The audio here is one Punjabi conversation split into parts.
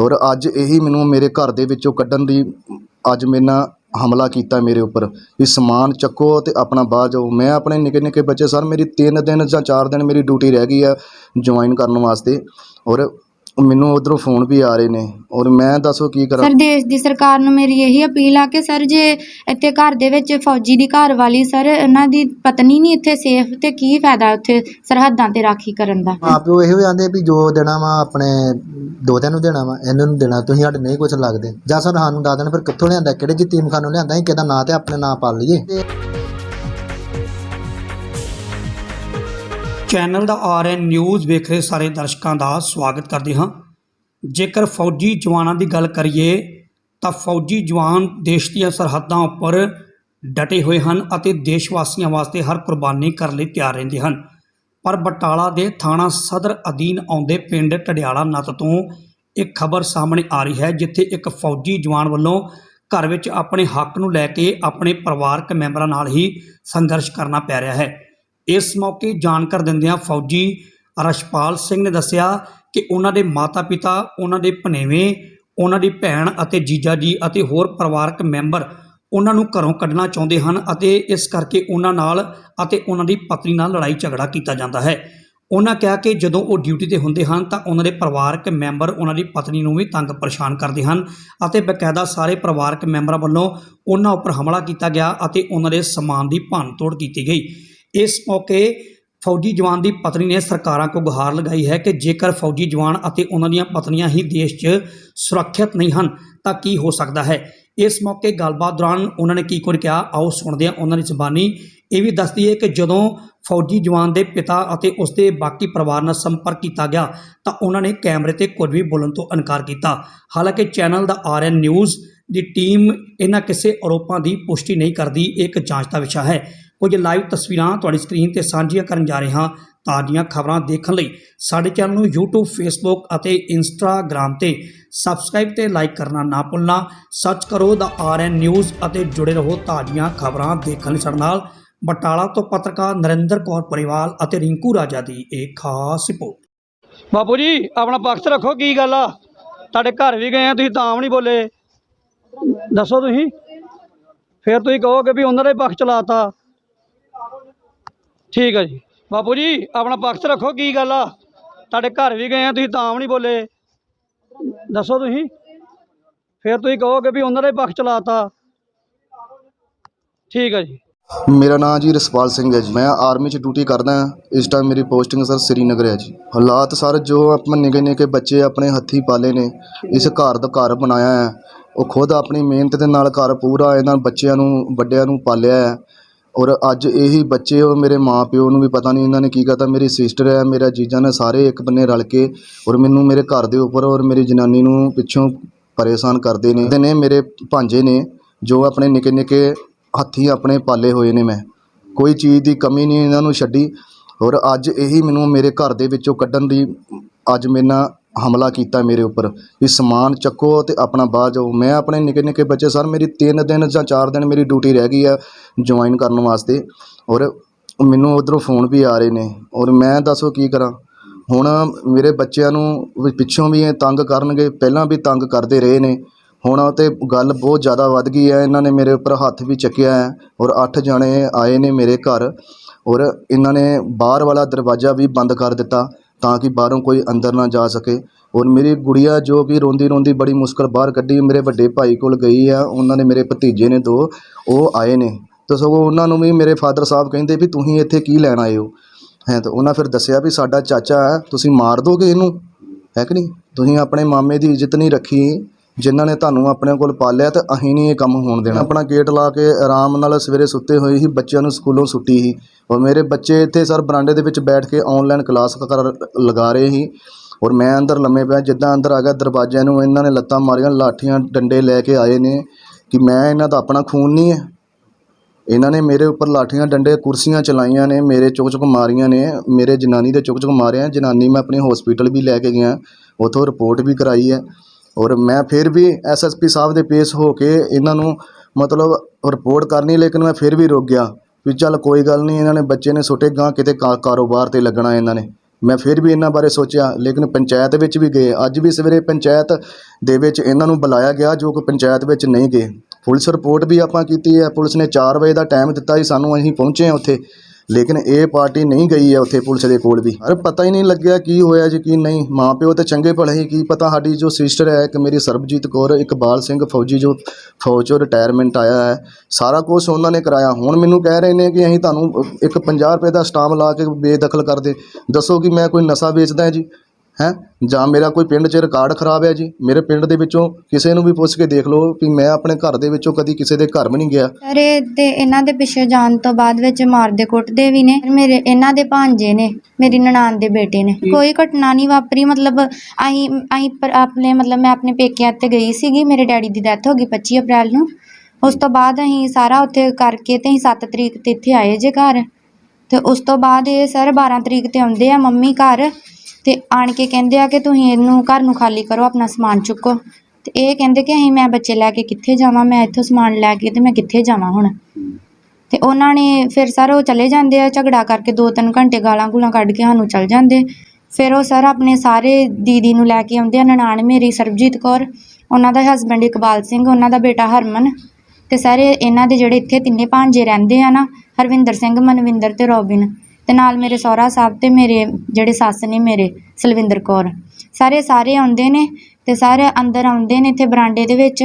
ਔਰ ਅੱਜ ਇਹੀ ਮੈਨੂੰ ਮੇਰੇ ਘਰ ਦੇ ਵਿੱਚੋਂ ਕੱਢਣ ਦੀ ਅੱਜ ਮੇਰੇ ਨਾਲ ਹਮਲਾ ਕੀਤਾ ਮੇਰੇ ਉੱਪਰ। ਵੀ ਸਮਾਨ ਚੱਕੋ ਤੇ ਆਪਣਾ ਬਾਹਰ ਜਾਓ। ਮੈਂ ਆਪਣੇ ਨਿੱਕੇ ਨਿੱਕੇ ਬੱਚੇ ਸਰ ਮੇਰੀ 3 ਦਿਨ ਜਾਂ 4 ਦਿਨ ਮੇਰੀ ਡਿਊਟੀ ਰਹਿ ਗਈ ਆ ਜੁਆਇਨ ਕਰਨ ਵਾਸਤੇ। ਔਰ ਮੈਨੂੰ ਉਧਰੋਂ ਫੋਨ ਵੀ ਆ ਰਹੇ ਨੇ ਔਰ ਮੈਂ ਦੱਸੋ ਕੀ ਕਰਾਂ? ਸਰ ਦੇਸ਼ ਦੀ ਸਰਕਾਰ ਨੂੰ ਮੇਰੀ ਇਹੀ ਅਪੀਲ ਆ ਕਿ ਸਰ ਜੇ ਇੱਥੇ ਘਰ ਦੇ ਵਿੱਚ ਫੌਜੀ ਦੀ ਘਰ ਵਾਲੀ ਸਰ ਉਹਨਾਂ ਦੀ ਪਤਨੀ ਨਹੀਂ ਇੱਥੇ ਸੇਫ ਤੇ ਕੀ ਫਾਇਦਾ ਉੱਥੇ ਸਰਹੱਦਾਂ ਤੇ ਰਾਖੀ ਕਰਨ ਦਾ? ਮਾਂ ਪਿਓ ਇਹੋ ਆਂਦੇ ਵੀ ਜੋ ਦੇਣਾ ਵਾ ਆਪਣੇ ਦੋਤਿਆਂ ਨੂੰ ਦੇਣਾ ਵਾ ਇਹਨਾਂ ਨੂੰ ਦੇਣਾ ਤੁਸੀਂ ਸਾਡੇ ਨਹੀਂ ਕੁਝ ਲੱਗਦੇ। ਜਾਂ ਸਰ ਸਾਨੂੰ ਦੱਸ ਦੇਣ ਫਿਰ ਕਿੱਥੋਂ ਲਿਆਂਦਾ ਕਿਹੜੇ ਯਤੀਮਖਾਨੋਂ ਲਿਆਂਦਾ ਸੀ ਕਿਹਦਾ ਨਾਂ ਤੇ ਆਪਣੇ ਨਾਂ ਪਾ ਲਈਏ? ਚੈਨਲ ਦਾ ਆਰਐਨ ਨਿਊਜ਼ ਵੇਖ ਰਹੇ ਸਾਰੇ ਦਰਸ਼ਕਾਂ ਦਾ ਸਵਾਗਤ ਕਰਦੇ ਹਾਂ। ਜੇਕਰ ਫੌਜੀ ਜਵਾਨਾਂ ਦੀ ਗੱਲ ਕਰੀਏ, ਤਾਂ ਫੌਜੀ ਜਵਾਨ ਦੇਸ਼ ਦੀਆਂ ਸਰਹੱਦਾਂ ਉੱਪਰ ਡਟੇ ਹੋਏ ਹਨ ਅਤੇ ਦੇਸ਼ ਵਾਸੀਆਂ ਵਾਸਤੇ ਹਰ ਕੁਰਬਾਨੀ ਕਰਨ ਲਈ ਤਿਆਰ ਰਹਿੰਦੇ ਹਨ। ਪਰ ਬਟਾਲਾ ਦੇ ਥਾਣਾ ਸਦਰ ਅਧੀਨ ਆਉਂਦੇ ਪਿੰਡ ਟਡਿਆਲਾ ਨੱਤ ਤੋਂ ਇੱਕ ਖਬਰ ਸਾਹਮਣੇ ਆ ਰਹੀ ਹੈ, ਜਿੱਥੇ ਇੱਕ ਫੌਜੀ ਜਵਾਨ ਵੱਲੋਂ ਘਰ ਵਿੱਚ ਆਪਣੇ ਹੱਕ ਨੂੰ ਲੈ ਕੇ ਆਪਣੇ ਪਰਿਵਾਰਕ ਮੈਂਬਰਾਂ ਨਾਲ ਹੀ ਸੰਘਰਸ਼ ਕਰਨਾ ਪੈ ਰਿਹਾ ਹੈ। ਇਸ ਮੌਕੇ ਜਾਣਕਾਰ ਦਿੰਦਿਆਂ ਫੌਜੀ ਰਸ਼ਪਾਲ ਸਿੰਘ ਨੇ ਦੱਸਿਆ ਕਿ ਉਹਨਾਂ ਦੇ ਮਾਤਾ-ਪਿਤਾ, ਉਹਨਾਂ ਦੇ ਭਨੇਵੇਂ ਉਹਨਾਂ ਦੀ ਭੈਣ ਅਤੇ ਜੀਜਾ ਜੀ ਅਤੇ ਹੋਰ ਪਰਿਵਾਰਕ ਮੈਂਬਰ ਉਹਨਾਂ ਨੂੰ ਘਰੋਂ ਕੱਢਣਾ ਚਾਹੁੰਦੇ ਹਨ ਅਤੇ ਇਸ ਕਰਕੇ ਉਹਨਾਂ ਨਾਲ ਅਤੇ ਉਹਨਾਂ ਦੀ ਪਤਨੀ ਨਾਲ ਲੜਾਈ ਝਗੜਾ ਕੀਤਾ ਜਾਂਦਾ ਹੈ। ਉਹਨਾਂ ਕਿਹਾ ਕਿ ਜਦੋਂ ਉਹ ਡਿਊਟੀ ਤੇ ਹੁੰਦੇ ਹਨ ਤਾਂ ਉਹਨਾਂ ਦੇ ਪਰਿਵਾਰਕ ਮੈਂਬਰ ਉਹਨਾਂ ਦੀ ਪਤਨੀ ਨੂੰ ਵੀ ਤੰਗ ਪਰੇਸ਼ਾਨ ਕਰਦੇ ਹਨ ਅਤੇ ਬਕਾਇਦਾ ਸਾਰੇ ਪਰਿਵਾਰਕ ਮੈਂਬਰਾਂ ਵੱਲੋਂ ਉਹਨਾਂ ਉੱਪਰ ਹਮਲਾ ਕੀਤਾ ਗਿਆ ਅਤੇ ਉਹਨਾਂ ਦੇ ਸਮਾਨ ਦੀ ਭੰਨਤੋੜ ਕੀਤੀ ਗਈ। ਇਸ ਮੌਕੇ ਫੌਜੀ ਜਵਾਨ ਦੀ ਪਤਨੀ ਨੇ ਸਰਕਾਰਾਂ ਕੋ ਗੁਹਾਰ ਲਗਾਈ ਹੈ ਕਿ ਜੇਕਰ ਫੌਜੀ ਜਵਾਨ ਅਤੇ ਉਹਨਾਂ ਦੀਆਂ ਪਤਨੀਆਂ ਹੀ ਦੇਸ਼ 'ਚ ਸੁਰੱਖਿਅਤ ਨਹੀਂ ਹਨ, ਤਾਂ ਕੀ ਹੋ ਸਕਦਾ ਹੈ? ਇਸ ਮੌਕੇ ਗੱਲਬਾਤ ਦੌਰਾਨ ਉਹਨਾਂ ਨੇ ਕੀ ਕੁਝ ਕਿਹਾ? ਆਓ ਸੁਣਦੇ ਹਾਂ ਉਹਨਾਂ ਦੀ ਜ਼ਬਾਨੀ। ਇਹ ਵੀ ਦੱਸਦੀ ਹੈ ਕਿ ਜਦੋਂ ਫੌਜੀ ਜਵਾਨ ਦੇ ਪਿਤਾ ਅਤੇ ਉਸ ਦੇ ਬਾਕੀ ਪਰਿਵਾਰ ਨਾਲ ਸੰਪਰਕ ਕੀਤਾ ਗਿਆ, ਤਾਂ ਉਹਨਾਂ ਨੇ ਕੈਮਰੇ ਤੇ ਕੁਝ ਵੀ ਬੋਲਣ ਤੋਂ ਇਨਕਾਰ ਕੀਤਾ। ਹਾਲਾਂਕਿ ਚੈਨਲ ਦਾ ਆਰਐਨ ਨਿਊਜ਼ ਦੀ ਟੀਮ ਇਹਨਾਂ ਕਿਸੇ ਆਰੋਪਾਂ ਦੀ ਪੁਸ਼ਟੀ ਨਹੀਂ ਕਰਦੀ, ਇਹ ਇੱਕ ਜਾਂਚ ਦਾ ਵਿਸ਼ਾ ਹੈ। ਕੁਝ ਲਾਈਵ ਤਸਵੀਰਾਂ ਤੁਹਾਡੀ ਸਕਰੀਨ ਤੇ ਸਾਂਝੀਆਂ ਕਰਨ ਜਾ ਰਹੇ ਹਾਂ ਤਾਜ਼ੀਆਂ ਖਬਰਾਂ ਦੇਖਣ ਲਈ ਸਾਡੇ ਚੈਨਲ ਨੂੰ YouTube, Facebook ਅਤੇ Instagram ਤੇ ਸਬਸਕ੍ਰਾਈਬ ਤੇ ਲਾਈਕ ਕਰਨਾ ਨਾ ਭੁੱਲਣਾ। ਸਰਚ ਕਰੋ ਦਾ ਆਰਐਨ ਨਿਊਜ਼ ਅਤੇ ਜੁੜੇ ਰਹੋ ਤਾਜ਼ੀਆਂ ਖਬਰਾਂ ਦੇਖਣ ਲਈ ਸਾਡੇ ਨਾਲ। ਬਟਾਲਾ ਤੋਂ ਪੱਤਰਕਾਰ ਨਰਿੰਦਰ ਕੌਰ ਪਰਿਵਾਲ ਅਤੇ ਰਿੰਕੂ ਰਾਜਾ ਦੀ ਇੱਕ ਖਾਸ ਰਿਪੋਰਟ। ਬਾਪੂ ਜੀ, ਆਪਣਾ ਪੱਖ ਰੱਖੋ, ਕੀ ਗੱਲ ਆ? ਤੁਹਾਡੇ ਘਰ ਵੀ ਗਏ ਆ, ਤੁਸੀਂ ਤਾਂ ਵੀ ਨਹੀਂ ਬੋਲੇ। ਦੱਸੋ ਤੁਸੀਂ। ਫਿਰ ਤੁਸੀਂ ਕਹੋਗੇ ਵੀ ਉਹਨਾਂ ਦਾ ਹੀ ਪੱਖ ਚਲਾਤਾ। ਠੀਕ ਹੈ ਜੀ। ਬਾਪੂ ਜੀ, ਆਪਣਾ ਪੱਖ ਰੱਖੋ, ਕੀ ਗੱਲ ਆ? ਤੁਹਾਡੇ ਘਰ ਵੀ ਗਏ ਆ, ਤੁਸੀਂ ਤਾਂ ਵੀ ਨਹੀਂ ਬੋਲੇ। ਦੱਸੋ ਤੁਸੀਂ। ਫਿਰ ਤੁਸੀਂ ਕਹੋਗੇ ਵੀ ਉਹਨਾਂ ਦਾ ਪੱਖ ਚਲਾਤਾ। ਠੀਕ ਹੈ ਜੀ। ਮੇਰਾ ਨਾਮ ਜੀ ਰਸਪਾਲ ਸਿੰਘ ਹੈ ਜੀ। ਮੈਂ ਆਰਮੀ 'ਚ ਡਿਊਟੀ ਕਰਦਾ ਹਾਂ। ਇਸ ਟਾਈਮ ਮੇਰੀ ਪੋਸਟਿੰਗ ਸਰ ਸ੍ਰੀਨਗਰ ਹੈ ਜੀ। ਹਾਲਾਤ ਸਰ ਜੋ ਆਪਾਂ ਨਿੱਕੇ ਨਿੱਕੇ ਬੱਚੇ ਆਪਣੇ ਹੱਥੀ ਪਾਲੇ ਨੇ, ਇਸ ਘਰ ਦਾ ਘਰ ਬਣਾਇਆ ਹੈ। ਉਹ ਖੁਦ ਆਪਣੀ ਮਿਹਨਤ ਦੇ ਨਾਲ ਘਰ ਪੂਰਾ ਇਹਨਾਂ ਬੱਚਿਆਂ ਨੂੰ, ਵੱਡਿਆਂ ਨੂੰ ਪਾਲਿਆ ਹੈ। ਔਰ ਅੱਜ ਇਹੀ ਬੱਚੇ ਔਰ ਮੇਰੇ ਮਾਂ ਪਿਓ ਨੂੰ ਵੀ ਪਤਾ ਨਹੀਂ ਇਹਨਾਂ ਨੇ ਕੀ ਕਰਤਾ। ਮੇਰੀ ਸਿਸਟਰ ਹੈ, ਮੇਰਾ ਜੀਜਾ ਨੇ ਸਾਰੇ ਇੱਕ ਬੰਨੇ ਰਲ ਕੇ ਔਰ ਮੈਨੂੰ ਮੇਰੇ ਘਰ ਦੇ ਉੱਪਰ ਔਰ ਮੇਰੀ ਜਨਾਨੀ ਨੂੰ ਪਿੱਛੋਂ ਪਰੇਸ਼ਾਨ ਕਰਦੇ ਨੇ। ਤੇ ਨੇ ਮੇਰੇ ਭਾਂਜੇ ਨੇ ਜੋ ਆਪਣੇ ਨਿੱਕੇ ਨਿੱਕੇ ਹੱਥੀ ਆਪਣੇ ਪਾਲੇ ਹੋਏ ਨੇ ਮੈਂ। ਕੋਈ ਚੀਜ਼ ਦੀ ਕਮੀ ਨਹੀਂ ਇਹਨਾਂ ਨੂੰ ਛੱਡੀ। ਔਰ ਅੱਜ ਇਹੀ ਮੈਨੂੰ ਮੇਰੇ ਘਰ ਦੇ ਵਿੱਚੋਂ ਕੱਢਣ ਦੀ ਅੱਜ ਮੇਰੇ ਨਾਲ ਹਮਲਾ ਕੀਤਾ ਮੇਰੇ ਉੱਪਰ। ਵੀ ਸਮਾਨ ਚੱਕੋ ਤੇ ਆਪਣਾ ਬਾਹਰ ਜਾਓ। ਮੈਂ ਆਪਣੇ ਨਿੱਕੇ ਨਿੱਕੇ ਬੱਚੇ ਸਰ, ਮੇਰੀ 3 ਦਿਨ ਜਾਂ 4 ਦਿਨ ਮੇਰੀ ਡਿਊਟੀ ਰਹਿ ਗਈ ਆ ਜੁਆਇਨ ਕਰਨ ਵਾਸਤੇ। ਔਰ ਮੈਨੂੰ ਉਧਰੋਂ ਫੋਨ ਵੀ ਆ ਰਹੇ ਨੇ। ਔਰ ਮੈਂ ਦੱਸੋ ਕੀ ਕਰਾਂ? ਹੁਣ ਮੇਰੇ ਬੱਚਿਆਂ ਨੂੰ ਪਿੱਛੋਂ ਵੀ ਇਹ ਤੰਗ ਕਰਨਗੇ, ਪਹਿਲਾਂ ਵੀ ਤੰਗ ਕਰਦੇ ਰਹੇ ਨੇ। ਹੁਣ ਉਹ ਤੇ ਗੱਲ ਬਹੁਤ ਜ਼ਿਆਦਾ ਵੱਧ ਗਈ ਹੈ। ਇਹਨਾਂ ਨੇ ਮੇਰੇ ਉੱਪਰ ਹੱਥ ਵੀ ਚੱਕਿਆ ਹੈ। ਔਰ 8 ਜਣੇ ਆਏ ਨੇ ਮੇਰੇ ਘਰ। ਔਰ ਇਹਨਾਂ ਨੇ ਬਾਹਰ ਵਾਲਾ ਦਰਵਾਜ਼ਾ ਵੀ ਬੰਦ ਕਰ ਦਿੱਤਾ। ਤਾਂ ਕਿ ਬਾਹਰੋਂ ਕੋਈ ਅੰਦਰ ਨਾ ਜਾ ਸਕੇ। ਔਰ ਮੇਰੀ ਗੁੜੀਆ ਜੋ ਕਿ ਰੋਂਦੀ ਰੋਂਦੀ ਬੜੀ ਮੁਸ਼ਕਲ ਬਾਹਰ ਕੱਢੀ, ਮੇਰੇ ਵੱਡੇ ਭਾਈ ਕੋਲ ਗਈ ਆ, ਉਹਨਾਂ ਨੇ ਮੇਰੇ ਭਤੀਜੇ ਨੇ ਦੋ, ਉਹ ਆਏ ਨੇ। ਤਾਂ ਸਗੋਂ ਉਹਨਾਂ ਨੂੰ ਵੀ ਮੇਰੇ ਫਾਦਰ ਸਾਹਿਬ ਕਹਿੰਦੇ ਵੀ ਤੁਸੀਂ ਇੱਥੇ ਕੀ ਲੈਣ ਆਏ ਹੋ? ਹੈ, ਤਾਂ ਉਹਨਾਂ ਫਿਰ ਦੱਸਿਆ ਵੀ ਸਾਡਾ ਚਾਚਾ ਹੈ, ਤੁਸੀਂ ਮਾਰ ਦੋਗੇ ਇਹਨੂੰ? ਹੈ ਕਿ ਨਹੀਂ? ਤੁਸੀਂ ਆਪਣੇ ਮਾਮੇ ਦੀ ਇੱਜ਼ਤ ਨਹੀਂ ਰੱਖੀ। ਜਿਨ੍ਹਾਂ ਨੇ ਤੁਹਾਨੂੰ ਆਪਣੇ ਕੋਲ ਪਾਲਿਆ ਤੇ ਅਸੀਂ ਨਹੀਂ ਇਹ ਕੰਮ ਹੋਣ ਦੇਣਾ। ਆਪਣਾ ਗੇਟ ਲਾ ਕੇ ਆਰਾਮ ਨਾਲ ਸਵੇਰੇ ਸੁੱਤੇ ਹੋਏ ਸੀ ਬੱਚਿਆਂ ਨੂੰ ਸਕੂਲੋਂ ਛੁੱਟੀ ਸੀ। ਔਰ ਮੇਰੇ ਬੱਚੇ ਇੱਥੇ ਸਰ ਬਰਾਂਡੇ ਦੇ ਵਿੱਚ ਬੈਠ ਕੇ ਆਨਲਾਈਨ ਕਲਾਸ ਕਰ ਲਗਾ ਰਹੇ ਸੀ। ਔਰ ਮੈਂ ਅੰਦਰ ਲੰਮੇ ਪਿਆ, ਜਿੱਦਾਂ ਅੰਦਰ ਆ ਗਿਆ ਦਰਵਾਜ਼ਿਆਂ ਨੂੰ, ਇਹਨਾਂ ਨੇ ਲੱਤਾਂ ਮਾਰੀਆਂ, ਲਾਠੀਆਂ, ਡੰਡੇ ਲੈ ਕੇ ਆਏ ਨੇ ਕਿ ਮੈਂ ਇਹਨਾਂ ਦਾ ਆਪਣਾ ਖੂਨ ਨਹੀਂ ਹੈ। ਇਹਨਾਂ ਨੇ ਮੇਰੇ ਉੱਪਰ ਲਾਠੀਆਂ, ਡੰਡੇ, ਕੁਰਸੀਆਂ ਚਲਾਈਆਂ ਨੇ, ਮੇਰੇ ਚੁੱਕ ਚੁੱਕ ਮਾਰੀਆਂ ਨੇ, ਮੇਰੇ ਜਨਾਨੀ ਦੇ ਚੁੱਕ ਚੁੱਕ ਮਾਰਿਆ। ਜਨਾਨੀ ਮੈਂ ਆਪਣੇ ਹਸਪੀਟਲ ਵੀ ਲੈ ਕੇ ਗਿਆ, ਉੱਥੋਂ ਰਿਪੋਰਟ ਵੀ ਕਰਾਈ ਹੈ। ਔਰ ਮੈਂ ਫਿਰ ਵੀ ਐਸਐਸਪੀ ਸਾਹਿਬ ਦੇ ਪੇਸ਼ ਹੋ ਕੇ ਇਹਨਾਂ ਨੂੰ ਮਤਲਬ ਰਿਪੋਰਟ ਕਰਨੀ, ਲੇਕਿਨ ਮੈਂ ਫਿਰ ਵੀ ਰੁਕ ਗਿਆ ਵੀ ਚੱਲ ਕੋਈ ਗੱਲ ਨਹੀਂ, ਇਹਨਾਂ ਨੇ ਬੱਚੇ ਨੇ ਸੁੱਟੇ ਗਾਂ ਕਿਤੇ ਕਾ- ਕਾਰੋਬਾਰ ਤੇ ਲੱਗਣਾ ਇਹਨਾਂ ਨੇ। ਮੈਂ ਫਿਰ ਵੀ ਇਹਨਾਂ ਬਾਰੇ ਸੋਚਿਆ, ਲੇਕਿਨ ਪੰਚਾਇਤ ਵਿੱਚ ਵੀ ਗਏ। ਅੱਜ ਵੀ ਸਵੇਰੇ ਪੰਚਾਇਤ ਦੇ ਵਿੱਚ ਇਹਨਾਂ ਨੂੰ ਬੁਲਾਇਆ ਗਿਆ, ਜੋ ਕਿ ਪੰਚਾਇਤ ਵਿੱਚ ਨਹੀਂ ਗਏ। ਪੁਲਿਸ ਰਿਪੋਰਟ ਵੀ ਆਪਾਂ ਕੀਤੀ ਹੈ। ਪੁਲਿਸ ਨੇ 4 ਵਜੇ ਦਾ ਟਾਈਮ ਦਿੱਤਾ ਸੀ, ਸਾਨੂੰ ਅਸੀਂ ਪਹੁੰਚੇ ਹਾਂ ਉੱਥੇ। ਲੇਕਿਨ ਇਹ ਪਾਰਟੀ ਨਹੀਂ ਗਈ ਹੈ ਉੱਥੇ ਪੁਲਿਸ ਦੇ ਕੋਲ ਵੀ। ਅਰੇ ਪਤਾ ਹੀ ਨਹੀਂ ਲੱਗਿਆ ਕੀ ਹੋਇਆ ਜੀ, ਕੀ ਨਹੀਂ। ਮਾਂ ਪਿਓ ਤਾਂ ਚੰਗੇ ਭਲੇ ਹੀ, ਕੀ ਪਤਾ ਸਾਡੀ ਜੋ ਸਿਸਟਰ ਹੈ, ਇੱਕ ਮੇਰੀ ਸਰਬਜੀਤ ਕੌਰ ਇਕਬਾਲ ਸਿੰਘ ਫੌਜੀ ਜੋ ਫੌਜ ਚੋਂ ਰਿਟਾਇਰਮੈਂਟ ਆਇਆ ਹੈ, ਸਾਰਾ ਕੁਝ ਉਹਨਾਂ ਨੇ ਕਰਾਇਆ। ਹੁਣ ਮੈਨੂੰ ਕਹਿ ਰਹੇ ਨੇ ਕਿ ਅਸੀਂ ਤੁਹਾਨੂੰ ਇੱਕ 50 ਰੁਪਏ ਦਾ ਸਟਾਮ ਲਾ ਕੇ ਬੇਦਖਲ ਕਰ ਦੇ। ਦੱਸੋ ਕਿ ਮੈਂ ਕੋਈ ਨਸ਼ਾ ਵੇਚਦਾ ਹਾਂ ਜੀ? ਹੈ? ਜਾਂ ਮੇਰਾ ਕੋਈ ਪਿੰਡ 'ਚ ਰਿਕਾਰਡ ਖਰਾਬ ਹੈ ਜੀ? ਮੇਰੇ ਪਿੰਡ ਦੇ ਵਿੱਚੋਂ ਕਿਸੇ ਨੂੰ ਵੀ ਪੁੱਛ ਕੇ ਦੇਖ ਲਓ ਕਿ ਮੈਂ ਆਪਣੇ ਘਰ ਦੇ ਵਿੱਚੋਂ ਕਦੀ ਕਿਸੇ ਦੇ ਘਰ ਵੀ ਨਹੀਂ ਗਿਆ। ਸਰ ਇਹ ਤੇ ਇਹਨਾਂ ਦੇ ਪਿੱਛੇ ਜਾਣ ਤੋਂ ਬਾਅਦ ਵਿੱਚ ਮਾਰਦੇ ਕੁੱਟਦੇ ਵੀ ਨੇ। ਮੇਰੇ ਇਹਨਾਂ ਦੇ ਭਾਂਜੇ ਨੇ ਮੇਰੀ ਨਨਾਣ ਦੇ ਬੇਟੇ ਨੇ। ਕੋਈ ਘਟਨਾ ਨਹੀਂ ਵਾਪਰੀ ਮਤਲਬ ਅਸੀਂ ਅਸੀਂ ਪਰ- ਆਪਣੇ ਮਤਲਬ ਮੈਂ ਆਪਣੇ ਪੇਕਿਆਂ ਤੇ ਗਈ ਸੀਗੀ ਮੇਰੇ ਡੈਡੀ ਦੀ ਡੈਥ ਹੋ ਗਈ 25 ਅਪ੍ਰੈਲ ਨੂੰ। ਉਸ ਤੋਂ ਬਾਅਦ ਅਸੀਂ ਸਾਰਾ ਉੱਥੇ ਕਰਕੇ ਤੇ ਅਸੀਂ 7 ਤਰੀਕ ਤੇ ਇੱਥੇ ਆਏ ਜੇ ਘਰ। ਤੇ ਉਸ ਤੋਂ ਬਾਅਦ ਇਹ ਸਰ 12 ਤਰੀਕ ਤੇ ਆਉਂਦੇ ਆ ਮੰਮੀ ਘਰ। ਤੇ ਆਣ ਕੇ ਕਹਿੰਦੇ ਆ ਕਿ ਤੁਸੀਂ ਇਹਨੂੰ ਘਰ ਨੂੰ ਖਾਲੀ ਕਰੋ, ਆਪਣਾ ਸਮਾਨ ਚੁੱਕੋ। ਤੇ ਇਹ ਕਹਿੰਦੇ ਕਿ ਅਸੀਂ ਮੈਂ ਬੱਚੇ ਲੈ ਕੇ ਕਿੱਥੇ ਜਾਵਾਂ? ਮੈਂ ਇੱਥੋਂ ਸਮਾਨ ਲੈ ਕੇ ਤੇ ਮੈਂ ਕਿੱਥੇ ਜਾਵਾਂ ਹੁਣ? ਤੇ ਉਹਨਾਂ ਨੇ ਫਿਰ ਸਰ ਉਹ ਚਲੇ ਜਾਂਦੇ ਆ, ਝਗੜਾ ਕਰਕੇ ਦੋ ਤਿੰਨ ਘੰਟੇ ਗਾਲਾਂ ਗੂਲਾਂ ਕੱਢ ਕੇ ਸਾਨੂੰ ਚਲ ਜਾਂਦੇ। ਫਿਰ ਉਹ ਸਰ ਆਪਣੇ ਸਾਰੇ ਦੀਦੀ ਨੂੰ ਲੈ ਕੇ ਆਉਂਦੇ ਆ, ਨਨਾਣ ਮੇਰੀ ਸਰਬਜੀਤ ਕੌਰ, ਉਹਨਾਂ ਦਾ ਹਸਬੈਂਡ ਇਕਬਾਲ ਸਿੰਘ, ਉਹਨਾਂ ਦਾ ਬੇਟਾ ਹਰਮਨ। ਤੇ ਸਾਰੇ ਇਹਨਾਂ ਦੇ ਜਿਹੜੇ ਇੱਥੇ ਤਿੰਨੇ ਭਾਂਜੇ ਰਹਿੰਦੇ ਆ ਨਾ, ਹਰਵਿੰਦਰ ਸਿੰਘ, ਮਨਵਿੰਦਰ ਤੇ ਰੋਬਿਨ। ਤੇ ਨਾਲ ਮੇਰੇ ਸਹੁਰਾ ਸਾਹਿਬ ਤੇ ਮੇਰੇ ਜਿਹੜੇ ਸੱਸ ਨੇ ਮੇਰੇ, ਸਲਵਿੰਦਰ ਕੌਰ। ਸਾਰੇ ਸਾਰੇ ਆਉਂਦੇ ਨੇ ਤੇ ਸਾਰੇ ਅੰਦਰ ਆਉਂਦੇ ਨੇ ਇੱਥੇ ਬਰਾਂਡੇ ਦੇ ਵਿੱਚ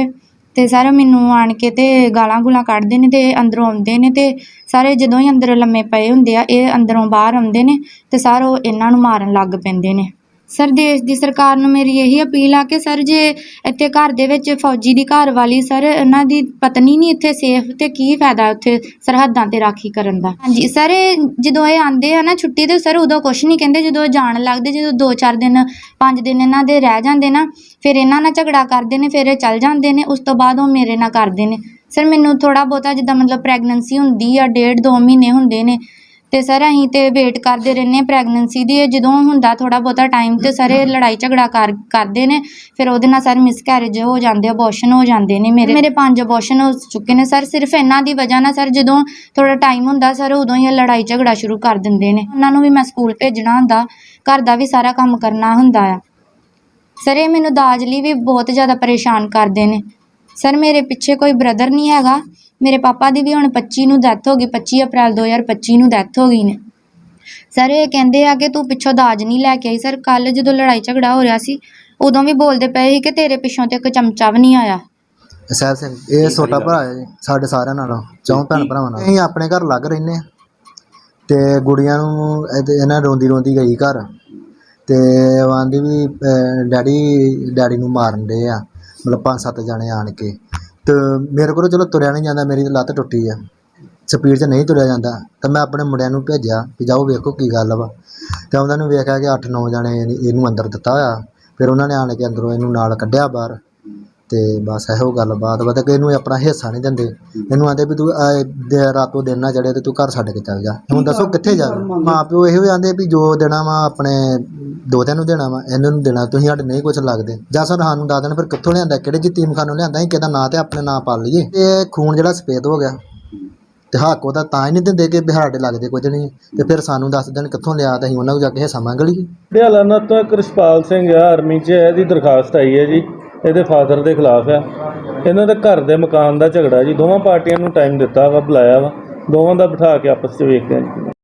ਤੇ ਸਾਰੇ ਮੈਨੂੰ ਆਣ ਕੇ ਤੇ ਗਾਲਾਂ ਗੂਲਾਂ ਕੱਢਦੇ ਨੇ ਤੇ ਅੰਦਰੋਂ ਆਉਂਦੇ ਨੇ ਤੇ ਸਾਰੇ ਜਦੋਂ ਹੀ ਅੰਦਰ ਲੰਮੇ ਪਏ ਹੁੰਦੇ ਆ, ਇਹ ਅੰਦਰੋਂ ਬਾਹਰ ਆਉਂਦੇ ਨੇ ਤੇ ਸਰ ਉਹ ਇਹਨਾਂ ਨੂੰ ਮਾਰਨ ਲੱਗ ਪੈਂਦੇ ਨੇ। ਸਰ, ਦੇਸ਼ ਦੀ ਸਰਕਾਰ ਨੂੰ ਮੇਰੀ ਇਹੀ ਅਪੀਲ ਆ ਕਿ ਸਰ, ਜੇ ਇੱਥੇ ਘਰ ਦੇ ਵਿੱਚ ਫੌਜੀ ਦੀ ਘਰ ਵਾਲੀ ਸਰ, ਇਹਨਾਂ ਦੀ ਪਤਨੀ ਨਹੀਂ ਇੱਥੇ ਸੇਫ ਤੇ ਕੀ ਫਾਇਦਾ ਉੱਥੇ ਸਰਹੱਦਾਂ ਤੇ ਰਾਖੀ ਕਰਨ ਦਾ? ਹਾਂਜੀ, ਸਰ, ਇਹ ਜਦੋਂ ਇਹ ਆਂਦੇ ਆ ਨਾ ਛੁੱਟੀ ਤੇ ਸਰ, ਉਦੋਂ ਕੁਛ ਨਹੀਂ ਕਹਿੰਦੇ। ਜਦੋਂ ਇਹ ਜਾਣ ਲੱਗਦੇ, ਜਦੋਂ 2-4 ਦਿਨ 5 ਦਿਨ ਇਹਨਾਂ ਦੇ ਰਹਿ ਜਾਂਦੇ ਨਾ, ਫਿਰ ਇਹਨਾਂ ਨਾਲ ਝਗੜਾ ਕਰਦੇ ਨੇ, ਫਿਰ ਇਹ ਚੱਲ ਜਾਂਦੇ ਨੇ, ਉਸ ਤੋਂ ਬਾਅਦ ਉਹ ਮੇਰੇ ਨਾਲ ਕਰਦੇ ਨੇ। ਸਰ, ਮੈਨੂੰ ਥੋੜਾ ਬਹੁਤਾ ਜਿੱਦਾਂ ਮਤਲਬ ਪ੍ਰੈਗਨੈਂਸੀ ਹੁੰਦੀ ਆ, ਡੇਢ ਦੋ ਮਹੀਨੇ ਹੁੰਦੇ ਨੇ ਤੇ ਸਰ ਅਸੀਂ ਤੇ ਵੇਟ ਕਰਦੇ ਰਹਿੰਦੇ ਪ੍ਰੈਗਨੈਂਸੀ ਦੀ। ਇਹ ਜਦੋਂ ਹੁੰਦਾ ਥੋੜਾ ਬਹੁਤਾ ਟਾਈਮ ਤੇ ਸਰ ਲੜਾਈ ਝਗੜਾ ਕਰ ਕਰਦੇ ਨੇ। ਫਿਰ ਉਹਦੇ ਨਾਲ ਸਰ ਮਿਸਕੈਰੇਜ ਹੋ ਜਾਂਦੇ ਅਬੋਰਸ਼ਨ ਹੋ ਜਾਂਦੇ ਨੇ। ਮੇਰੇ ਮੇਰੇ ਪੰਜ ਅਬੋਰਸ਼ਨ ਹੋ ਚੁੱਕੇ ਨੇ। ਸਰ ਸਿਰਫ ਇਹਨਾਂ ਦੀ ਵਜ੍ਹਾ ਨਾਲ ਸਰ ਜਦੋਂ ਥੋੜਾ ਟਾਈਮ ਹੁੰਦਾ ਸਰ ਉਦੋਂ ਹੀ ਇਹ ਲੜਾਈ ਝਗੜਾ ਸ਼ੁਰੂ ਕਰ ਦਿੰਦੇ ਨੇ। ਉਹਨਾਂ ਨੂੰ ਵੀ ਮੈਂ ਸਕੂਲ ਭੇਜਣਾ ਹੁੰਦਾ। ਘਰ ਦਾ ਵੀ ਸਾਰਾ ਕੰਮ ਕਰਨਾ ਹੁੰਦਾ ਆ। ਸਰ ਇਹ ਮੈਨੂੰ ਦਾਜ ਲਈ ਵੀ ਬਹੁਤ ਜ਼ਿਆਦਾ ਪਰੇਸ਼ਾਨ ਕਰਦੇ ਨੇ। ਸਰ ਮੇਰੇ ਪਿੱਛੇ ਕੋਈ ਬ੍ਰਦਰ ਨਹੀਂ ਹੈਗਾ। ਮੇਰੇ ਪਾਪਾ ਦੀ ਵੀ ਹੁਣ 25 ਨੂੰ ਡੈਥ ਹੋ ਗਈ 25 ਅਪ੍ਰੈਲ 2025 ਨੂੰ ਡੈਥ ਹੋ ਗਈ ਨੇ। ਸਰ ਇਹ ਕਹਿੰਦੇ ਆ ਕਿ ਤੂੰ ਪਿੱਛੋਂ ਦਾਜ ਨਹੀਂ ਲੈ ਕੇ ਆਈ। ਸਰ ਕੱਲ ਜਦੋਂ ਲੜਾਈ ਝਗੜਾ ਹੋ ਰਿਹਾ ਸੀ ਉਦੋਂ ਵੀ ਬੋਲਦੇ ਪਏ ਸੀ ਕਿ ਤੇਰੇ ਪਿੱਛੋਂ ਤੇ ਇੱਕ ਚਮਚਾ ਵੀ ਨਹੀਂ ਆਇਆ। ਸਹਿਬ ਸਿੰਘ ਇਹ ਛੋਟਾ ਭਰਾ ਹੈ। ਜੀ ਸਾਡੇ ਸਾਰਿਆਂ ਨਾਲੋਂ ਚੌਂ ਭੈਣ ਭਰਾਵਾਂ ਨਾਲ। ਅਸੀਂ ਆਪਣੇ ਘਰ ਲੱਗ ਰਹਿੰਦੇ ਹਾਂ। ਤੇ ਗੁੜੀਆਂ ਨੂੰ ਇਹਨਾਂ ਰੋਂਦੀ ਰੋਂਦੀ ਗਈ ਘਰ। ਤੇ ਆਂਦੀ ਵੀ ਅਹ, ਡੈਡੀ ਡੈਡੀ ਨੂੰ ਮਾਰਨ ਦੇ ਆ। ਮਤਲਬ ਪੰਜ ਸੱਤ ਜਣੇ ਆਣ ਕੇ। ਤੇ ਮੇਰੇ ਕੋਲੋਂ ਚਲੋ ਤੁਰਿਆ ਨਹੀਂ ਜਾਂਦਾ, ਮੇਰੀ ਲੱਤ ਟੁੱਟੀ ਆ। ਸਪੀਡ 'ਚ ਨਹੀਂ ਤੁਰਿਆ ਜਾਂਦਾ। ਤਾਂ ਮੈਂ ਆਪਣੇ ਮੁੰਡਿਆਂ ਨੂੰ ਭੇਜਿਆ ਕਿ ਜਾਓ ਵੇਖੋ ਕੀ ਗੱਲ ਵਾ। ਤੇ ਉਹਨਾਂ ਨੂੰ ਵੇਖਿਆ ਕਿ 8-9 ਜਣੇ ਇਹਨੂੰ ਅੰਦਰ ਦਿੱਤਾ ਹੋਇਆ। ਫਿਰ ਉਹਨਾਂ ਨੇ ਆਣ ਕੇ ਅੰਦਰੋਂ ਇਹਨੂੰ ਨਾਲ ਕੱਢਿਆ ਬਾਹਰ। ਤੇ ਬਸ ਇਹੋ ਗੱਲਬਾਤ ਵਾ ਤੇ ਕਿ ਇਹਨੂੰ ਆਪਣਾ ਹਿੱਸਾ ਨਹੀਂ ਦਿੰਦੇ। ਇਹਨੂੰ ਆਂਦੇ ਵੀ ਤੂੰ ਅਹ, ਦੇ- ਰਾਤੋਂ ਦਿਨ ਨਾ ਚੜੇ ਤੇ ਤੂੰ ਘਰ ਛੱਡ ਕੇ ਚੱਲ ਜਾ। ਹੁਣ ਦੱਸੋ ਕਿੱਥੇ ਜਾਵੇ? ਮਾਂ ਪਿਓ ਇਹੋ ਆਂਦੇ ਵੀ ਜੋ ਦੇਣਾ ਵਾ ਆਪਣੇ ਦੋਤਿਆਂ ਨੂੰ ਦੇਣਾ ਵਾ ਇਹਨਾਂ ਨੂੰ ਦੇਣਾ ਤੁਸੀਂ ਸਾਡੇ ਨਹੀਂ ਕੁਝ ਲੱਗਦੇ। ਜਾਂ ਸਰ ਸਾਨੂੰ ਦੱਸ ਦੇਣ ਫਿਰ ਕਿੱਥੋਂ ਲਿਆਂਦਾ ਕਿਹੜੇ ਯਤੀਮ ਖਾਨੋਂ ਲਿਆਂਦਾ ਅਸੀਂ ਕਿਹਦਾ ਨਾਂ ਤੇ ਆਪਣੇ ਨਾਂ ਪਾ ਲਈਏ। ਤੇ ਖੂਨ ਜਿਹੜਾ ਸਫੇਦ ਹੋ ਗਿਆ। ਤੇ ਹੱਕ ਉਹਦਾ ਤਾਂ ਹੀ ਨਹੀਂ ਦਿੰਦੇ ਕਿ ਵੀ ਸਾਡੇ ਲੱਗਦੇ ਕੁਝ ਨਹੀਂ। ਤੇ ਫਿਰ ਸਾਨੂੰ ਦੱਸ ਦੇਣ ਕਿੱਥੋਂ ਲਿਆ ਤੇ ਅਸੀਂ ਉਹਨਾਂ ਕੋਲ ਜਾ ਕੇ ਹਿੱਸਾ ਮੰਗ ਲਈਏ। ਦਿਹਾਲਾਨਾ ਤੋਂ ਇੱਕ ਰਿਸ਼ਪਾਲ ਸਿੰਘ ਆ ਆਰਮੀ 'ਚ ਹੈ, ਇਹਦੀ ਦਰਖਾਸਤ ਆਈ ਹੈ ਜੀ। ਇਹਦੇ ਫਾਦਰ ਦੇ ਖਿਲਾਫ ਆ। ਇਹਨਾਂ ਦੇ ਘਰ ਦੇ ਮਕਾਨ ਦਾ ਝਗੜਾ ਜੀ, ਦੋਵਾਂ ਪਾਰਟੀਆਂ ਨੂੰ ਟਾਈਮ ਦਿੱਤਾ ਵਾ, ਬੁਲਾਇਆ ਵਾ। ਦੋਵਾਂ ਦਾ ਬਿਠਾ ਕੇ ਆਪਸ 'ਚ ਵੇਖਦੇ ਹਾਂ ਜੀ